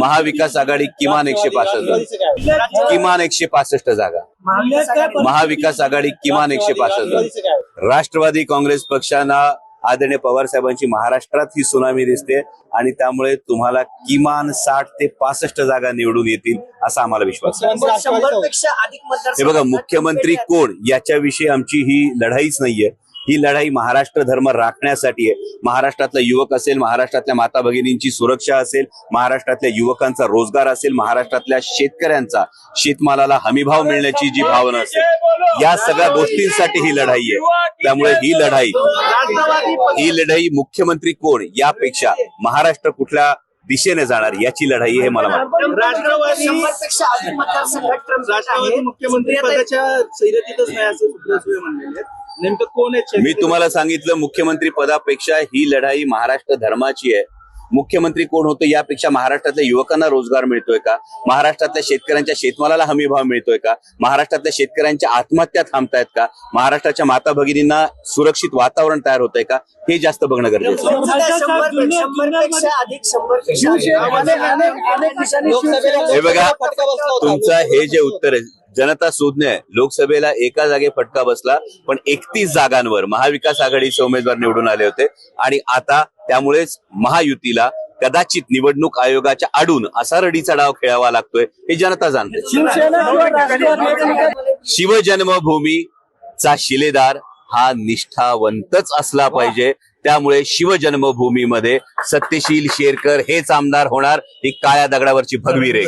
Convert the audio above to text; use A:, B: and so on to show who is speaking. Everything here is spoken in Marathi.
A: महाविकास आघाडी. किमान एकशे पासष्ट जागा. किमान एकशे पासष्ट जागा. महाविकास आघाडी किमान एकशे पासष्ट जागा. राष्ट्रवादी काँग्रेस पक्षांना आदरणीय पवार साहेबांची महाराष्ट्रात ही सुनामी दिसते आणि त्यामुळे तुम्हाला किमान साठ ते पासष्ट जागा निवडून येतील असा आम्हाला विश्वास आहे.
B: शंभरपेक्षा अधिक मतदार
A: हे बघा मुख्यमंत्री कोण? याच्याविषयी आमची ही लढाईच नाहीये. ही लढाई महाराष्ट्र धर्म राखण्यासाठी आहे. महाराष्ट्रातला युवक असेल महाराष्ट्रातल्या माता भगिनींची सुरक्षा असेल महाराष्ट्रातल्या युवकांचा रोजगार असेल महाराष्ट्रातल्या शेतकऱ्यांचा शेतमालाला हमीभाव मिळण्याची जी भावना असेल या सगळ्या गोष्टींसाठी ही लढाई आहे. त्यामुळे ही लढाई ही लढाई मुख्यमंत्री कोण? यापेक्षा महाराष्ट्र कुठल्या दिशेने जाणार? याची लढाई आहे हे मला वाटतं.
C: मुख्यमंत्री पदाच्या सैरतीतच नाही असं आहेत. नेमकं कोण आहे
A: मी तुम्हाला सांगितलं मुख्यमंत्री पदापेक्षा ही लढाई महाराष्ट्र धर्माची आहे. मुख्यमंत्री कोण होतं यापेक्षा महाराष्ट्रातल्या युवकांना रोजगार मिळतोय का? महाराष्ट्रातल्या शेतकऱ्यांच्या शेतमालाला हमी भाव मिळतोय का? महाराष्ट्रातल्या शेतकऱ्यांच्या आत्महत्या थांबतायत का? महाराष्ट्राच्या माता भगिनींना सुरक्षित वातावरण तयार होतंय का? हे जास्त बघणं गरजेचं हे बघा तुमचं हे जे उत्तर आहे जनता सुज्ञ आहे. लोकसभेला एका जागे फटका बसला पण एकतीस जागांवर महाविकास आघाडीचे उमेदवार निवडून आले होते. आणि आता त्यामुळेच महायुतीला कदाचित निवडणूक आयोगाच्या आडून असा रडीचा डाव खेळावा लागतोय हे जनता जाणते. शिवजन्मभूमीचा शिलेदार हा निष्ठावंतच असला पाहिजे. त्यामुळे शिवजन्मभूमीमध्ये सत्यशील शेरकर हेच आमदार होणार ही काळ्या दगडावरची भगवी रे